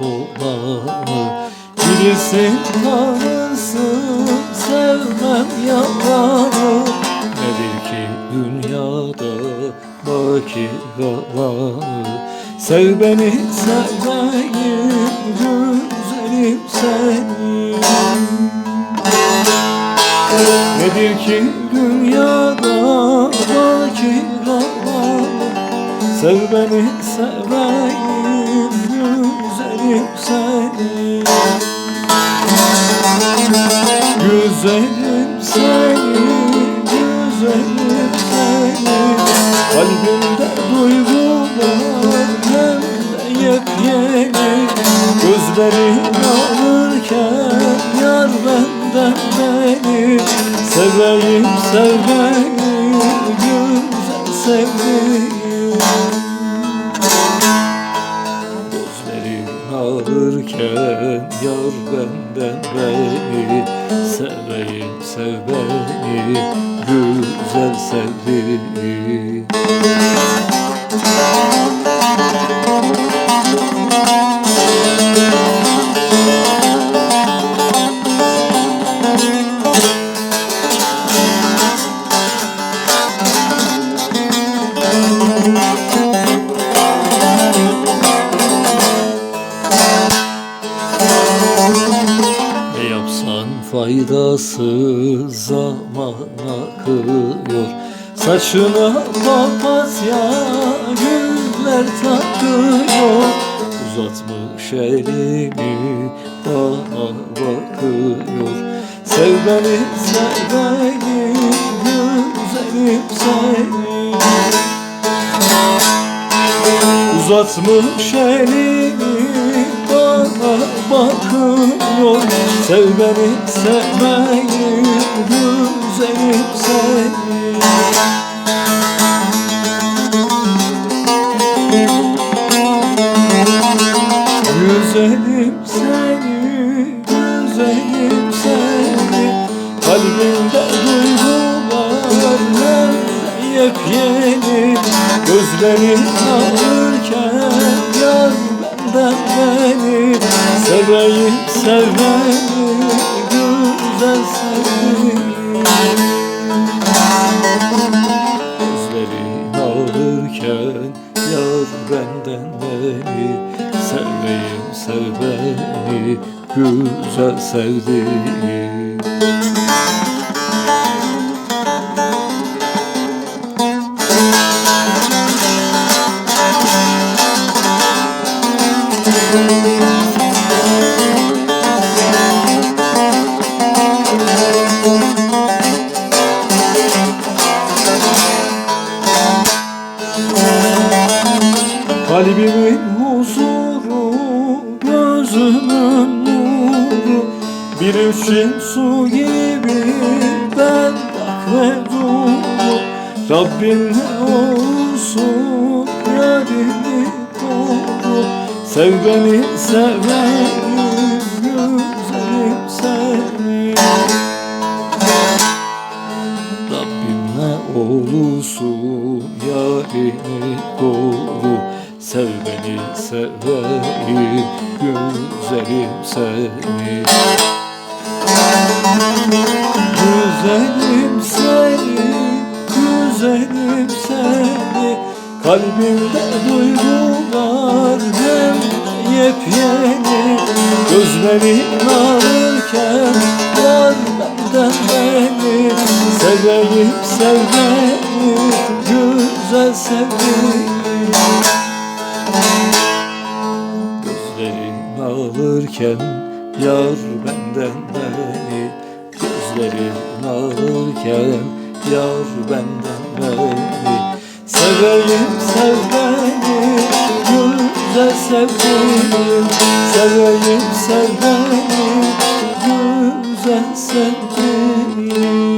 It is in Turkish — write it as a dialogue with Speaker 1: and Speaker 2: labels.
Speaker 1: olanı Bilirsin tanırsın sevmem yalanı. Nedir ki dünyada baki kalanı Sev beni sevmeyi güzelim seni Nedir ki dünyada baki kalanı Sev beni seveyim güzelim seni Güzelim seni, güzelim seni. Kalbimde duygular hem de yepyeni Gözlerin alırken yar benden beni. Seveyim güzel ağırken yar benden beni Seveyim sev beni güzel sevdiğim faydasız zaman akıyor Saçına papatya güller takıyor. Uzatmış elini bana bakıyor. Sev beni sev beni güzelim seni Uzatmış elini bana bakıyor Sev beni sevmeyi güzelim seni. Güzelim seni, güzelim seni. Kalbimde duygular yepyeni. Gözlerin ağırken yar benden beni. Seveyim sevmeyi güzel seveyim Gözlerin ağırken yar güzel sevdiğim Kalbimin huzuru, gözümün nuru. Bir için su gibi ben bak ve duru Rabbim ne olsun yarimi koru Sev beni seveyim güzelim seni. Rabbim ne olursun yarimi koru Sev beni seveyim güzelim seni. Güzelim seni, güzelim seni. Kalbimde duygular hem yepyeni. Gözlerin ağırken yar benden beni. Seveyim sev beni güzel seveyim ağırken yar benden beni Gözlerin ağırken yar benden beni. Seveyim sev beni güzel sevdiğim Seveyim sev beni güzel sevdiğim